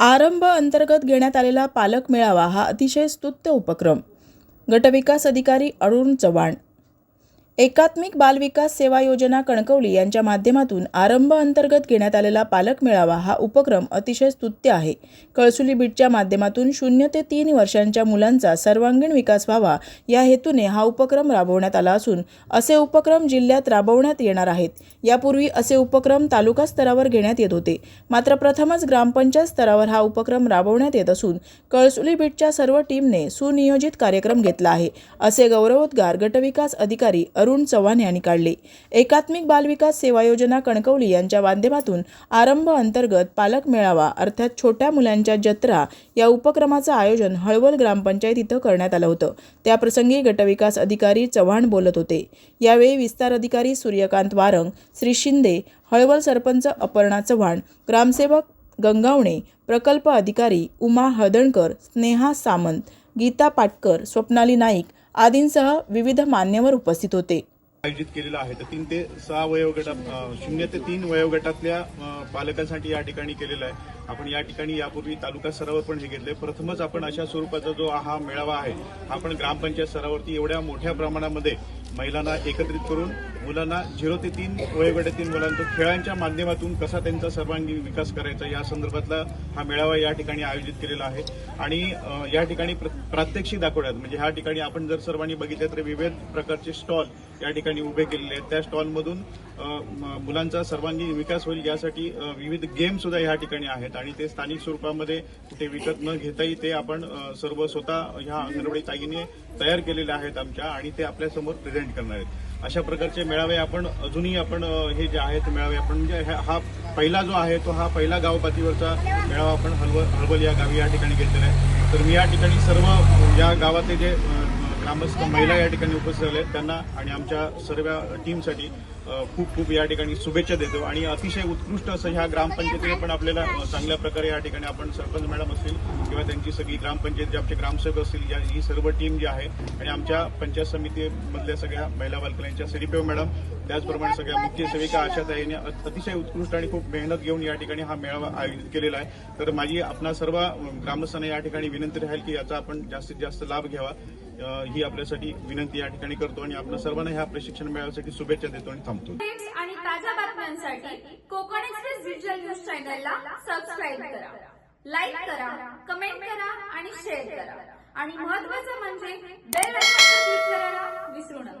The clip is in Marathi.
आरंभ अंतर्गत घेण्यात आलेला पालक मेळावा हा अतिशय स्तुत्य उपक्रम. गटविकास अधिकारी अरुण चव्हाण एकात्मिक बालविकास सेवा योजना कणकवली यांच्या माध्यमातून आरंभ अंतर्गत घेण्यात आलेला पालक मेळावा हा उपक्रम अतिशय स्तुत्य आहे. कळसुली बीटच्या माध्यमातून शून्य ते तीन वर्षांच्या मुलांचा सर्वांगीण विकास व्हावा या हेतूने हा उपक्रम राबवण्यात आला असून असे उपक्रम जिल्ह्यात राबवण्यात येणार आहेत. यापूर्वी असे उपक्रम तालुका स्तरावर घेण्यात येत होते. मात्र प्रथमच ग्रामपंचायत स्तरावर हा उपक्रम राबवण्यात येत असून कळसुली बीटच्या सर्व टीमने सुनियोजित कार्यक्रम घेतला आहे. असे गौरवोद्गार गटविकास अधिकारी अरुण चव्हाण यांनी काढले. एकात्मिक बालविकास सेवा योजना कणकवली यांच्या माध्यमातून आरंभ अंतर्गत पालक मेळावा अर्थात छोट्या मुलांच्या जत्रा या उपक्रमाचं आयोजन हळवल ग्रामपंचायत इथं करण्यात आलं होतं. त्याप्रसंगी गटविकास अधिकारी चव्हाण बोलत होते. यावेळी विस्तार अधिकारी सूर्यकांत वारंग श्री शिंदे हळवल सरपंच अपर्णा चव्हाण ग्रामसेवक गंगावणे प्रकल्प अधिकारी उमा हळदणकर स्नेहा सामंत गीता पाटकर स्वप्नाली नाईक आदींसह विविध मान्यवर उपस्थित होते. आयोजित केलेला आहे. तर तीन ते सहा वयोगटात शून्य ते तीन वयोगटातल्या पालकांसाठी या ठिकाणी केलेलं आहे. आपण या ठिकाणी यापूर्वी तालुका स्तरावर पण हे घेतले प्रथमच आपण अशा स्वरूपाचा जो हा मेळावा आहे हा आपण ग्रामपंचायत स्तरावरती एवढ्या मोठ्या प्रमाणामध्ये महिलांना एकत्रित करून मुलांना झिरो ते तीन वयोगटातील मुलांचा खेळांच्या माध्यमातून कसा त्यांचा सर्वांगीण विकास करायचा या संदर्भातला हा मेळावा या ठिकाणी आयोजित केलेला आहे. आणि या ठिकाणी प्र- प्रात्यक्षिक दाखवण्यात म्हणजे ह्या ठिकाणी आपण जर सर्वांनी बघितलं तर विविध प्रकारचे स्टॉल या ठिकाणी ठिकाणी उभे केलेले आहेत. त्या स्टॉलमधून मुलांचा सर्वांगीण विकास होईल यासाठी विविध गेम सुद्धा या ठिकाणी आहेत. आणि ते स्थानिक स्वरूपामध्ये कुठे विकत न घेताही ते आपण सर्व स्वतः ह्या अंगणवाडी ताईने तयार केलेले आहेत आमच्या आणि ते आपल्यासमोर प्रेझेंट करणार आहेत. अशा प्रकारचे मेळावे आपण अजूनही आपण हे जे आहेत मेळावे आपण म्हणजे हा- हा पहिला जो आहे तो हा पहिला गाव पातळीवरचा मेळावा आपण हलवल हळवल या गावी या ठिकाणी घेतलेला आहे. तर मी या ठिकाणी सर्व या गावातले जे ग्रामस्थ महिला या ठिकाणी उपस्थित झाल्या आहेत. त्यांना आणि आमच्या सर्व टीमसाठी खूप खूप या ठिकाणी शुभेच्छा देतो. आणि अतिशय उत्कृष्ट असं ह्या ग्रामपंचायतीने पण आपल्याला चांगल्या प्रकारे या ठिकाणी आपण सरपंच मॅडम असतील किंवा त्यांची सगळी ग्रामपंचायत जे आमचे ग्रामसेवक असतील या ही सर्व टीम जी आहे आणि आमच्या पंचायत समितीमधल्या सगळ्या महिला बालकल्यांच्या सिडीपीओ मॅडम त्याचप्रमाणे सगळ्या मुख्य सेविका आशाताईने अ- अतिशय उत्कृष्ट आणि खूप मेहनत घेऊन या ठिकाणी हा मेळावा आयोजित केलेला आहे. तर माझी आपणा सर्व ग्रामस्थांना या ठिकाणी विनंती राहील की याचा आपण जास्तीत जास्त लाभ घ्यावा. ही आपल्यासाठी विनंती या ठिकाणी करतो आणि आपण सर्वांना ह्या प्रशिक्षण मेळाव्यासाठी शुभेच्छा देतो आणि थांबतो. आणि ताज्या बातम्यांसाठी कोकण एक्सप्रेस डिजिटल न्यूज चॅनलला सबस्क्राईब करा. लाईक करा कमेंट करा आणि शेअर करा. आणि महत्त्वाचं म्हणजे बेल क्लिक करायला विसरू नका.